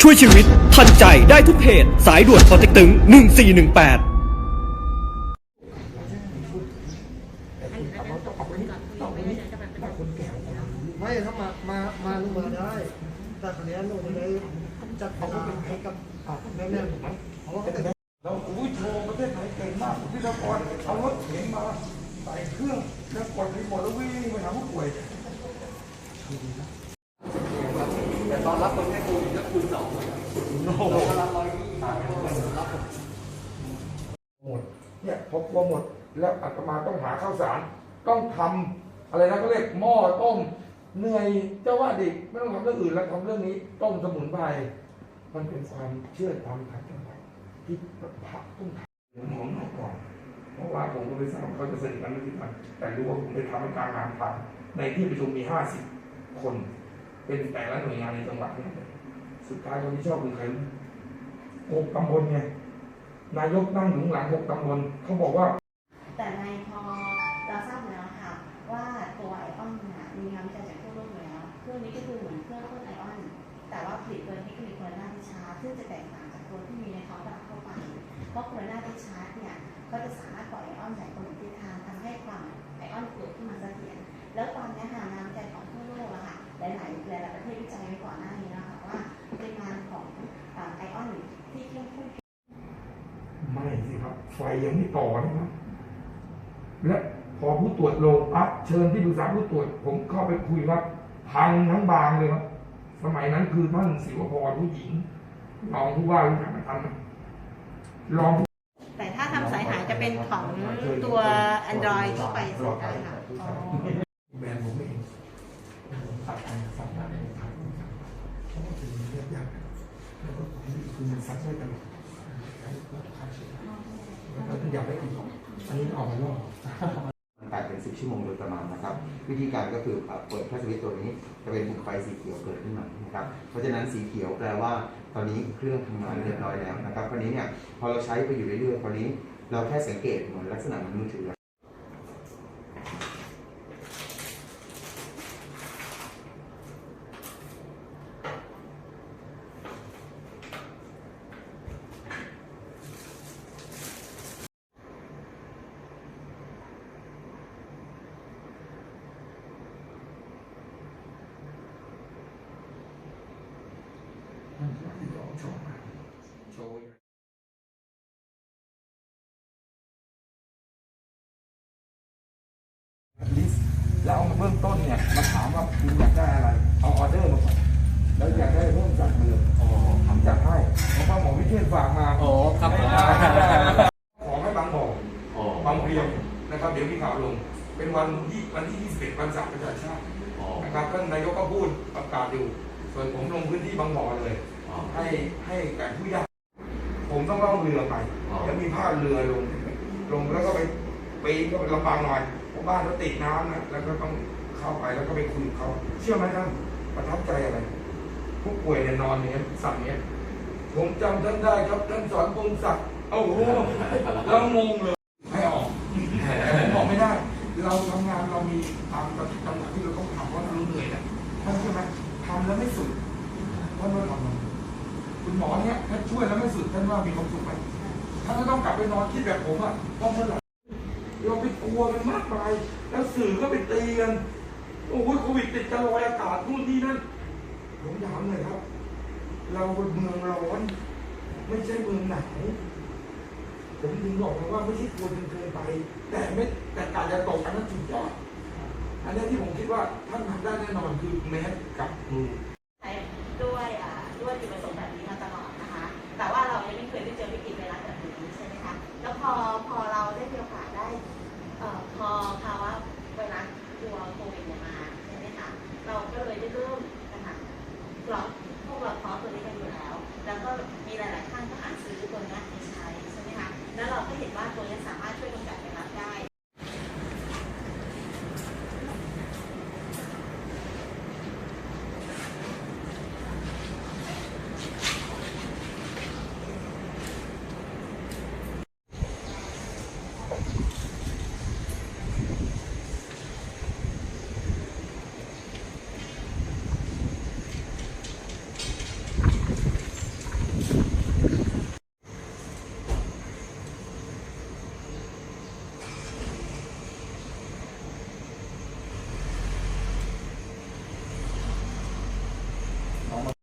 ช่วยชีวิต ทันใจได้ทุกเพจสายด่วนปอเต็กตึง 1418 ไม่ถ้ามา มา มาลงมาได้ แต่คราวนี้หนูจะได้จัดเวลาให้กับอ่าแม่แม่ผมเพราะว่าเขาจะได้เราอุ้ยโชว์ประเทศไทยเก่งมากพิธีกรเอารถเข็นมาใส่เครื่องแล้วกดรีโมทแล้ววิ่งไปหาผู้ป่วย แต่ตอนรับคนแค่คูณก็คูณสองโอ้โหหมดเนี่ยพอกลัวหมดแล้วอาตมาต้องหาข้าวสารต้องทำอะไรนะก็เรียกหม้อต้มเหนื่อยเจ้าว่าดิไม่ต้องทำเรื่องอื่นแล้วทำเรื่องนี้ต้มสมุนไพรมันเป็นความเชื่อตามทางจังหวัดที่พระต้องทำผมหอมหน่อยก่อนเพราะว่าผมก็ไม่ทราบเขาจะสนิทกันไม่สนิทกันแต่รู้ว่าผมไปทำให้การงานทำในที่ประชุมมีห้าสิบคน เป็นแต่ละหน่วยงานในจังหวัดเนี่ยสุดท้ายคนที่ชอบคือใครหกตำบลไงนายกนั่งอยู่ข้างหลังหกตำบลเขาบอกว่า แต่ในพอเราทราบแล้วค่ะ ว่าตัวไอออนเนี่ยมีงานวิจัยจากทั่วโลกอยู่แล้วเครื่องนี้ก็คือเหมือนเครื่องพ่นไอออน แต่ว่าผลิตโดยเทคนิคโคโรนาดิชาร์ซึ่งจะแตกต่างจากตัวที่มีในท้องตลาดทั่วไปเพราะโคโรนาดิชาร์เนี่ยก็จะสามารถปล่อยไอออนใหญ่ตรงทิศทางทำให้ความไอออนเกิดขึ้นมาเสถียรแล้วตอนนี้ค่ะงานวิจัยของ หลาย ๆ หลาย ๆ ประเทศวิจัยไว้ก่อนหน้านี้นะคะว่าปริมาณของอ่าไอออนที่เข้มข้นไม่สิครับ ไฟยังไม่ต่อนะครับและพอผู้ตรวจลงปั๊บเชิญที่ปรึกษาผู้ตรวจ ผมเข้าไปคุยว่าพังทั้งบางเลยครับสมัยนั้นคือท่านศิวพรผู้หญิงรองผู้ว่ารู้จักไหมท่านไหมรองแต่ถ้าทำสายหายจะเป็นของตัว Android ที่ไปใส่ได้ค่ะอ๋อ แบรนด์ผมเองผมตัด ไปสัปดาห์ในทางเพราะว่าเป็นเรื่องยากแล้วก็คือมันซักได้ตลอดแล้วก็อยากได้อีกอันนี้ออกมาล่อมันแปดเป็นสิบชั่วโมงโดยประมาณนะครับ วิธีการก็คือเปิดแค่สวิตช์ตัวนี้จะเป็นไฟสีเขียวเกิดขึ้นมานะครับเพราะฉะนั้นสีเขียวแปลว่าตอนนี้เครื่องทำงานเรียบร้อยแล้วนะครับคราวนี้เนี่ยพอเราใช้ไปอยู่เรื่อยๆคราวนี้ เราแค่สังเกตเหมือนลักษณะมันมือถือ โชว์อยู่ลิสต์แล้วเอามาเบื้องต้นเนี่ยมาถามว่าคุณอยากได้อะไร เอาออเดอร์มาก่อนแล้วอยากได้เพิ่มจัดมาเลยทำจัดให้เพราะว่าหมอวิเทศฝากมาอ๋อครับผมขอให้บางบ่อบางเพียงนะครับเดี๋ยวมีข่าวลง เป็นวันที่วันที่ 21 วันสากประชาชาตินะครับท่านนายกก็พูดประกาศอยู่ ส่วนผมลงพื้นที่บางบ่อเลย ให้ให้แก่ผู้ยากผมต้องล่องเรือไป แล้วมีผ้าเรือลง ลงแล้วก็ไปปีนก็ลำบากหน่อยเพราะบ้านเขาติดน้ำนะแล้วก็ต้องเข้าไปแล้วก็ไปคุยกับเขา เชื่อไหมท่านประทับใจอะไร ผู้ป่วยเนี่ยนอนอย่างเงี้ยสั่งเนี้ยผมจำท่านได้ครับท่านสอนพงศักดิ์โอ้โหเรางงเลยให้ออกแต่ผมบอกไม่ได้ เราทำงานเรามีตามจังหวะที่เราต้องทำเพราะเราเหนื่อยนะท่านใช่ไหมทำแล้วไม่สุดท่านว่าทำไม คุณหมอเนี่ยถ้าช่วยแล้วไม่สุดท่านว่ามีความสุขไหมท่านก็ต้องกลับไปนอนคิดแบบผมอะว่าเมื่อไหร่เราไปกลัวกันมากมายแล้วสื่อก็ไปตีกันโอ้โหโควิดติดจะลอยอากาศนู่นนี่นั่นผมถามเลยครับ เราเป็นเมืองร้อน ไม่ใช่เมืองหนาวผมถึงบอกเลยว่าไม่ใช่ควรจนเกินไป แต่ไม่แต่การจะตกอันนั้นสุดยอดอันนี้ที่ผมคิดว่าท่านทำได้แน่นอนคือแมสกับมือ